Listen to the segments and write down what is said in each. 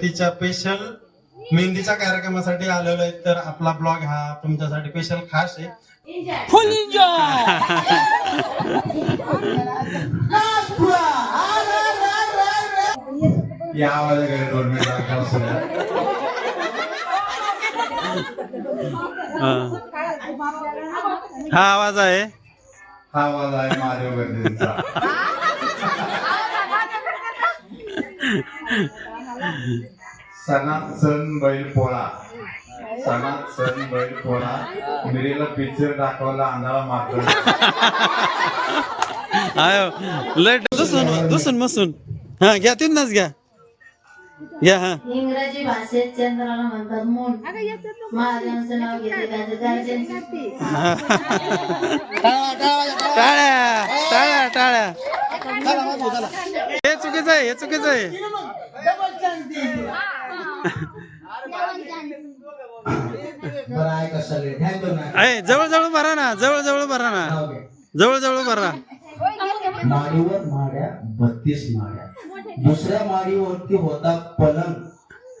प्रीतीच्या special मेहंदीच्या कार्यक्रमासाठी आलेलो आहे. तर आपला ब्लॉग हा तुमच्यासाठी स्पेशल खास आहे. फुल एन्जॉय या आवाजाकडे खास. हा आवाज आहे. हा आवाज आहे महादेव गर्दीचा. सण बैल पोळा. सणात सण बैल पोळा. मिरीला पिक्चर दाखवला अंधारा मात्र आयो लय दुसून दुसून मसून हा घ्या तिथूनच घ्या. घ्या हा. इंग्रजी भाषेत चंद्राला म्हणतात मून महादेवांचं नाव घेते त्याचे टाळ्या टाळ्या टाळ्या. हे चुकीचं आहे हे चुकीचं आहे. आहे जवळ जवळ भरा ना जवळ जवळ भरा ना. जवळ जवळ भरा. माडीवर माड्या बत्तीस माड्या. दुसऱ्या माडीवरती होता पलंग.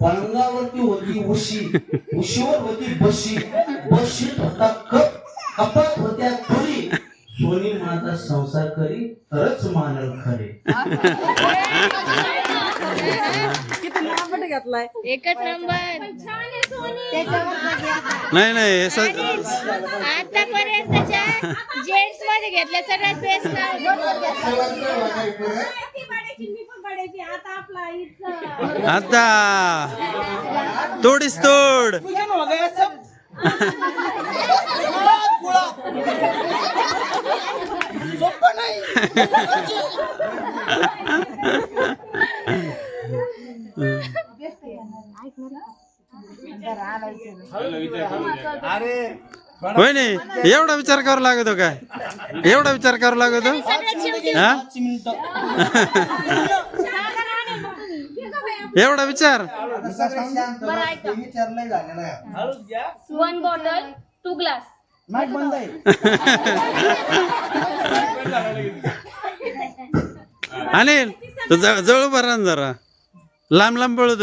पलंगावरती होती उशी. उशीवर होती बशी. बशीत होता कप. कपात होत्या खुरी सोनी माझा संसार करी तरच मानल खरे. एकच नंबर. नाही नाही जेंट्समध्ये सगळ्यात बेस्ट आता तोडीस तोड. सोपं नाही होय नाही एवढा विचार करावा लागतो काय? एवढा विचार करावा लागतो? हा? विचारलंय झालेलं आहे. One bottle two glass mic बंद आहे. अनिल तू जवळ जवळ ना जरा. लांब लांब पळत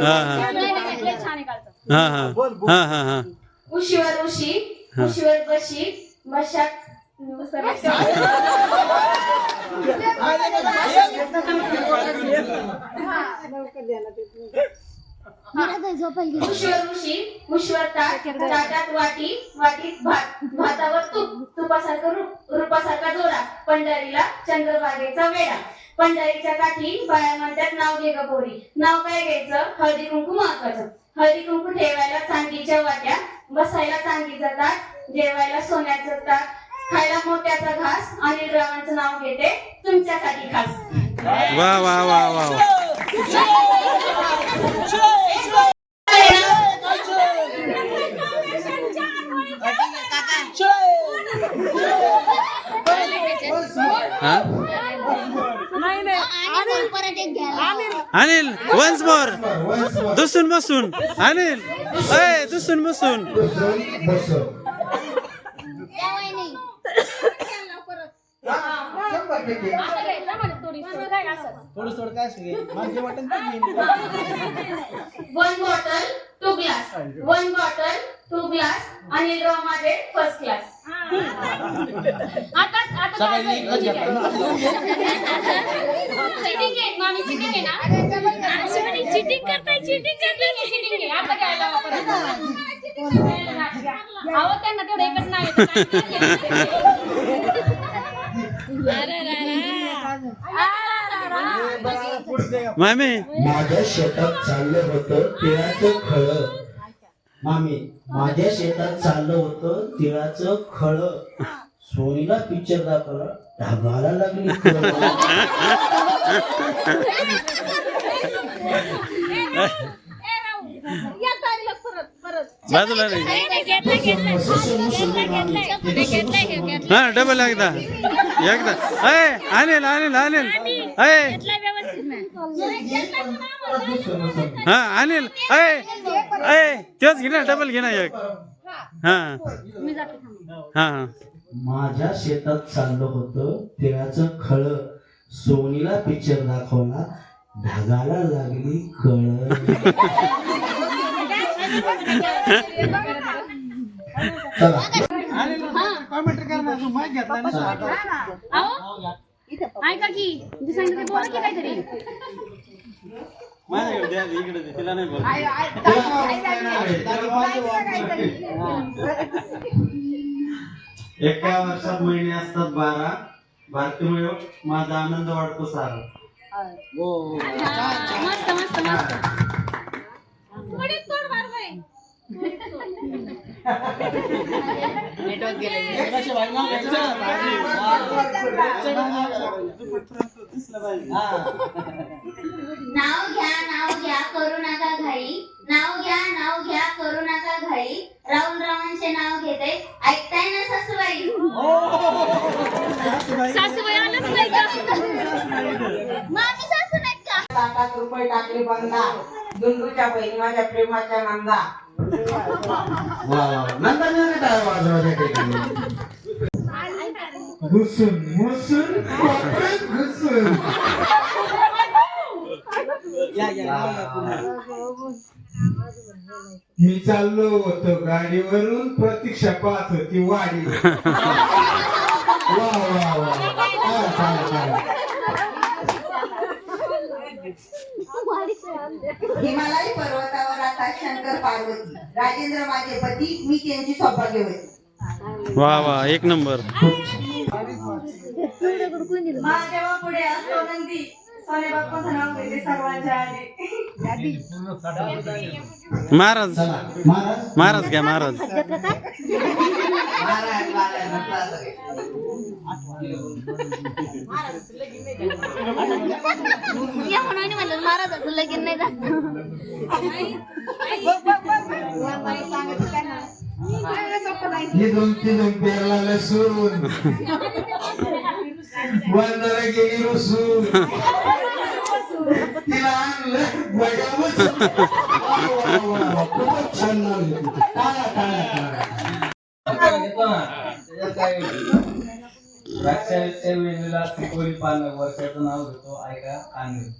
हा हा. हा हा. हा हा हा. उशीवर उशी उशीवर बशी बशात उशीवर उशी उशीवर ताट ताटात वाटी वाटीत भात भातावर तूप तुपासारखं रूप रूपासारखा जोडा पंढरीला चंद्रभागेचा वेडा पंढरीच्या काठी बाया म्हणतात नाव घे ग पोरी. नाव काय घ्यायचं? हळदी कुंकू महत्वाचं. हळदी कुंकू ठेवायला चांदीच्या वाट्या बसायला चांदीचा ताट जेवायला सोन्याचं ताट खायला मोत्याचा घास अनिल रावांचं नाव घेते तुमच्यासाठी खास. वा वा वा वा हा? अनिल वन्स मोर दुसून बसून. अनिल अय दुसून बसून. थोडं थोडं काय असेल माझे वाटण ते घेईन. One bottle two glass one bottle two Anil Rao माझे फर्स्ट क्लास आता आता सगळ्यांनी एकच घेतलं. चिटिंग आहे मामी चिटिंग आहे ना? चिटिंग करताय चिटिंग करताय. चिटिंग आहे. आता काय लावा परत अहो त्यांना तेवढं एकच नाही मामी. माझ्या शेतात चाललं होतं तिळाचं खळ. मामी माझ्या शेतात चाललं होतं तिळाचं खळ. सोनीला पिक्चर दाखवला ढगाला लागली कळ. बाजूला नाही. हा डबल एकदा. एकदा. अय अनिल अनिल अनिल. अय हा अनिल अय अय तेच घे ना डबल घे ना एक. हा. हा हा. माझ्या शेतात चाललं होतं तिळाचं खळ. सोनीला पिक्चर दाखवला ढगाला लागली कळ चला. कॉमेंट्री करणार माहिती घेतला ना. ऐका की मी सांगितलं ते बोला की काहीतरी माझ्याकडे द्या इकडे दे, तिला नाही बोल एका वर्षात महिने असतात बारा भारतीमुळे माझा आनंद वाटतो सारा हा, मस्त मस्त मस्त थोडी तोड मारवाय कशी भाई नाव घ्या नाव घ्या करू नका घाई. नाव घ्या नाव घ्या करू नका घाई. राहुल रावांचे नाव घेते. ऐकताय ना सासूबाई? सासूबाई आलंच नाही का? मामी सासू नाहीत का? ताटात रुपये टाकले बंदा दुंदूच्या बहिणी माझ्या प्रेमाच्या नंदा वा वा नंतर ठिकाणी घुसून घुसून घुसून. मी चाललो होतो गाडीवरून प्रतीक्षा पाहत होती वाडी वा वा वा चला, चला, चला. हिमालय पर्वतावर आता शंकर पार्वती. राजेंद्र माझे पती मी त्यांची सौभाग्यवती वा वा एक नंबर. महादेवा पुढे असतो नंदी. सोने बाप्पाचं नाव घेते सर्वांच्या आधी. महाराज. चला महाराज. महाराज घ्या महाराज महाराज म्हणून म्हणलं महाराजाचं लगीन नाही जात इथून पेरला बंदर गेली रुसून तिला आणलं खूपच छान नाव घेतलं. द्राक्षाच्या वेळेला त्रिकोणी पानं वर्षाचं नाव घेतो ऐका कांदे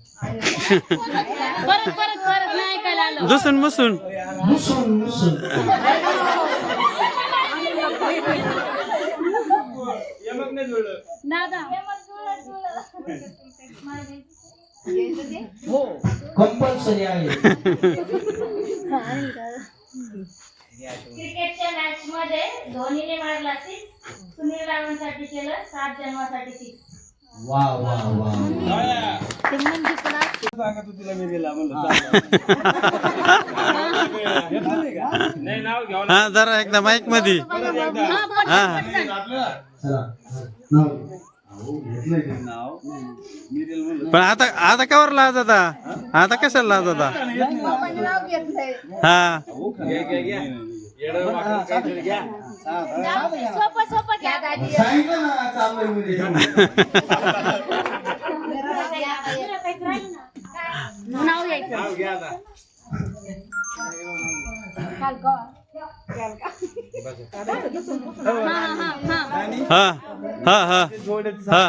परत परत परत नाही ऐकायला आलं. दुसून मुसून. मुसून मुसून. दादा. हो कंपल्सरी आहे. क्रिकेटच्या मॅच मध्ये धोनीने मारला सिक्स सुनील रावणसाठी केलं सात जन्मासाठी सिक्स वा वा वा. हा. जरा एकदा माईकमध्ये हा चला नाव. पण आता आता कवर लाज आता? आता कशाला लाज आता? हा. सोपं सोपं घ्या दादी. सांगितलं ना चाललोय नाव घ्यायचं. हा हा हा. हा हा हा. हा.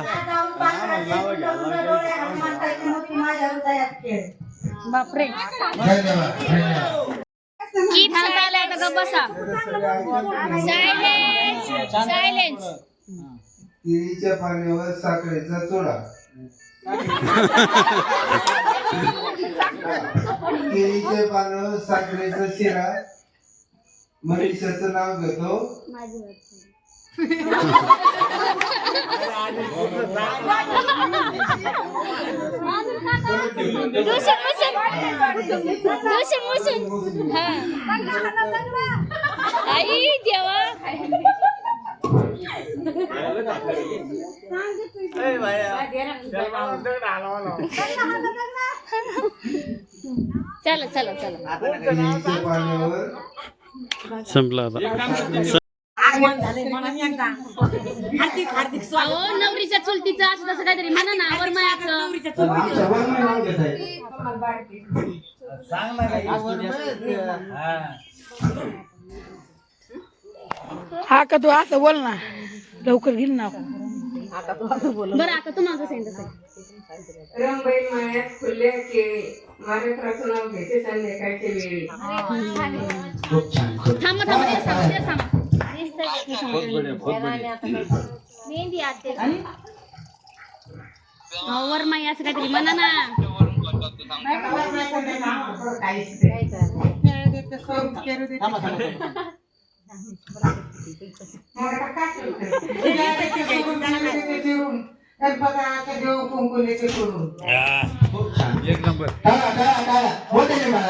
बापरे धन्यवाद. धन्यवाद. की गप्प बसा. सायलेन्स सायलेन्स केळीच्या पाण्यावर साखरेचा चोडा केळीच्या पानावर साखरेचा शिरा. मनीषाचं नाव घेतो. दुसरं मुसून हा आई देवा चला चला चला संपला आता. आगमन झाले म्हणून एकदा हार्दिक हार्दिक स्वागत अहो नवरीच्या चुलतीचं असं तसं काहीतरी म्हणा ना वरमायाचं नवरीच्या तर सांग ना काही हा. हा का तू असं बोल ना. लवकर घेईन ना बरं आता कसं आहे तसं रंगबाई मायात खुले केळी महाराष्ट्राचं नाव घेते संध्याकाळच्या वेळी. खूप छान खूप थांबा थांबा ते सांगा ते सांगा मेहंदी आते वरमाई असं काहीतरी म्हणा ना.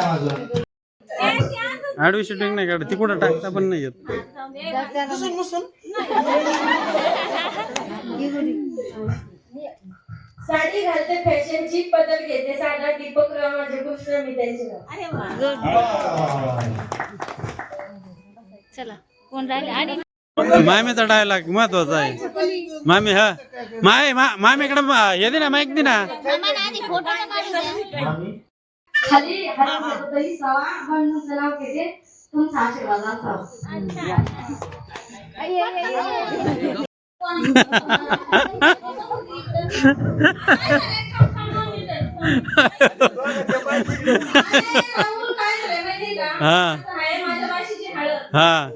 वाजवा आडवी शूटिंग नाही काढत. ती कुठं टाकता पण नाही येत. साडी घालते फॅशनची पदर घेते साधा दीपक राव माझे कृष्ण मी त्यांचे नाव चला कोण राहिले? आणि मामीचा डायलॉग महत्त्वाचा आहे. मामी हा. माय मा- मामीकडे मा- हे दे ना माईक दे ना. खाली सवा तुमचा आशीर्वाद असावा. हा. हा.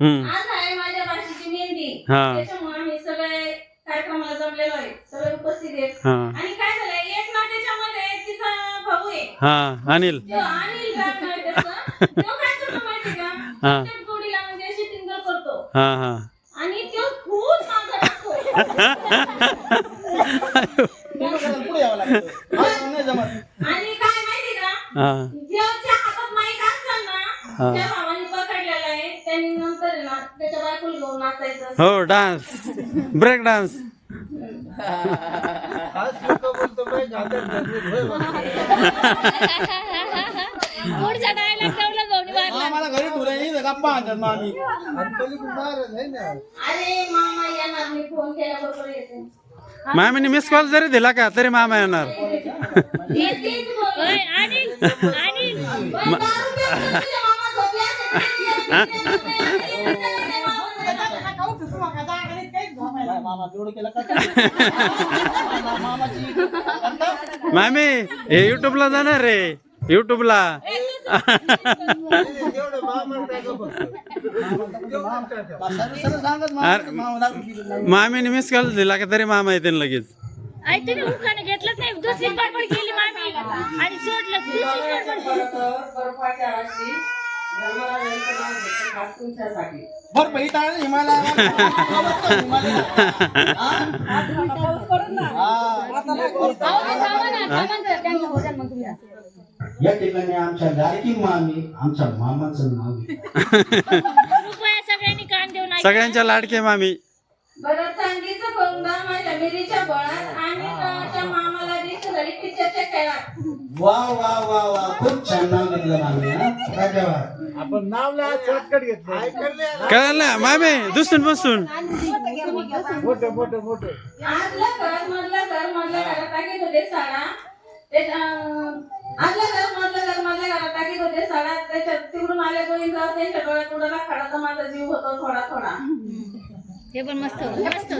हम्म. हा. हा. हा. अनिल. तो हा हा. आणि तो खूप चांगला लागतो पूर्ण करायला पुढे यावं लागतं हा, नाही जमत आणि काय माहिती का? हा. हातात माईक असताना हा. त्या भावाने पकडलेला आहे. त्यांनी नंतर आहे ना त्याच्या बायकोला घेऊन नाचायचं हो डान्स. Break dance. आज लोक बोलतो बाई. होय. पुढचा मामी अरे मामा येणार मी फोन केल्याबरोबर येते मामीने मिस कॉल जरी दिला का तरी मामा येणार. आणि आणि तेवढं केलं का मामाची मामी हे युट्यूबला जाणार रे. युट्यूबला मामा. मामीने मिस कॉल दिला का तरी मामा येते लगेच. उखाने घेतलंच नाही. दुसरी गडबड केली मामी. आणि सोडलं गडबड केली. हिमालय हिमालय या ठिकाणी आमच्या लाडकी मामी आमच्या मामाचं नाव घेते कृपया सगळ्यांनी कान देऊन ऐका. सगळ्यांच्या लाडके मामी. बरं चांदीचं कोंडा माझ्या मिरीच्या बळात आणि गावाच्या मामाला रिक्त झाली पिक्चरच्या खेळात. वा वा वा वा. खूप छान नाव घेतलं मामी हा. धन्यवाद. आपण नाव शॉर्टकट घेतलं. कळलं ना? मामी दुसून बसून. मोठे मोठे मोठे. आजलं घर मधलं घर मधल्या घरात टाकीत होते साडा त्याच्या आजलं घर मधलं घर मधल्या घरात टाकीत होते सगळ्यात त्याच्यात तिकडून आले गोविंदराव त्यांच्या डोळ्यात उडाला खडा तर माझा जीव होतो थोडा थोडा. हे पण मस्त मस्त